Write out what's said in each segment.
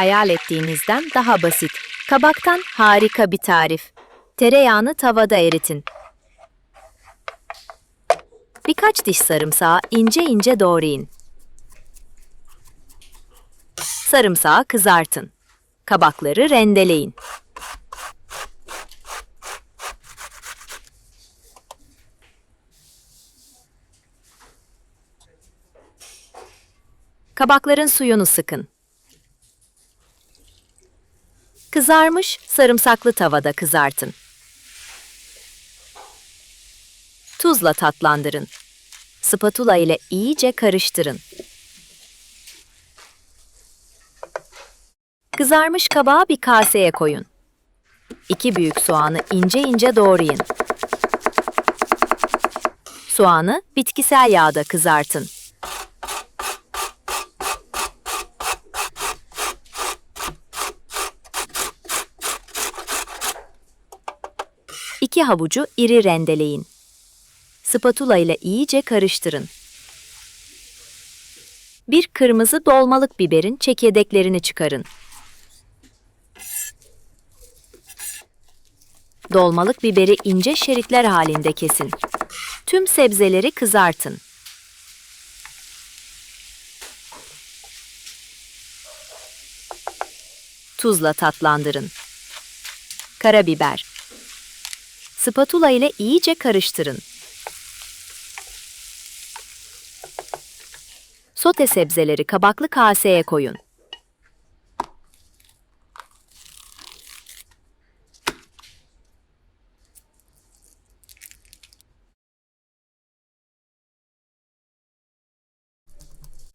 hayal ettiğinizden daha basit. Kabaktan harika bir tarif. Tereyağını tavada eritin. Birkaç diş sarımsağı ince ince doğrayın. Sarımsağı kızartın. Kabakları rendeleyin. Kabakların suyunu sıkın. Kızarmış sarımsaklı tavada kızartın. Tuzla tatlandırın. Spatula ile iyice karıştırın. Kızarmış kabağı bir kaseye koyun. İki büyük soğanı ince ince doğrayın. Soğanı bitkisel yağda kızartın. İki havucu iri rendeleyin. Spatula ile iyice karıştırın. Bir kırmızı dolmalık biberin çekirdeklerini çıkarın. Dolmalık biberi ince şeritler halinde kesin. Tüm sebzeleri kızartın. Tuzla tatlandırın. Karabiber. Spatula ile iyice karıştırın. Sote sebzeleri kabaklı kaseye koyun.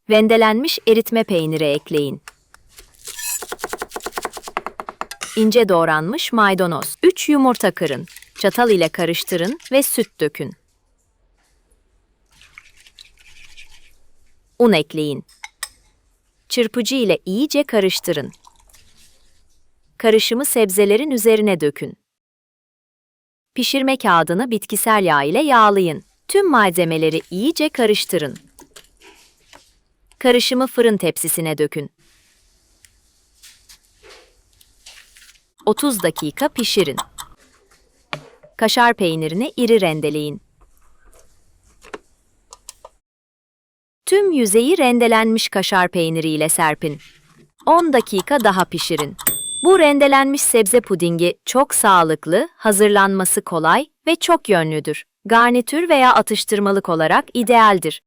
Rendelenmiş eritme peyniri ekleyin. İnce doğranmış maydanoz. 3 yumurta kırın. Çatal ile karıştırın ve süt dökün. Un ekleyin. Çırpıcı ile iyice karıştırın. Karışımı sebzelerin üzerine dökün. Pişirme kağıdını bitkisel yağ ile yağlayın. Tüm malzemeleri iyice karıştırın. Karışımı fırın tepsisine dökün. 30 dakika pişirin. Kaşar peynirini iri rendeleyin. Tüm yüzeyi rendelenmiş kaşar peyniriyle serpin. 10 dakika daha pişirin. Bu rendelenmiş sebze pudingi çok sağlıklı, hazırlanması kolay ve çok yönlüdür. Garnitür veya atıştırmalık olarak idealdir.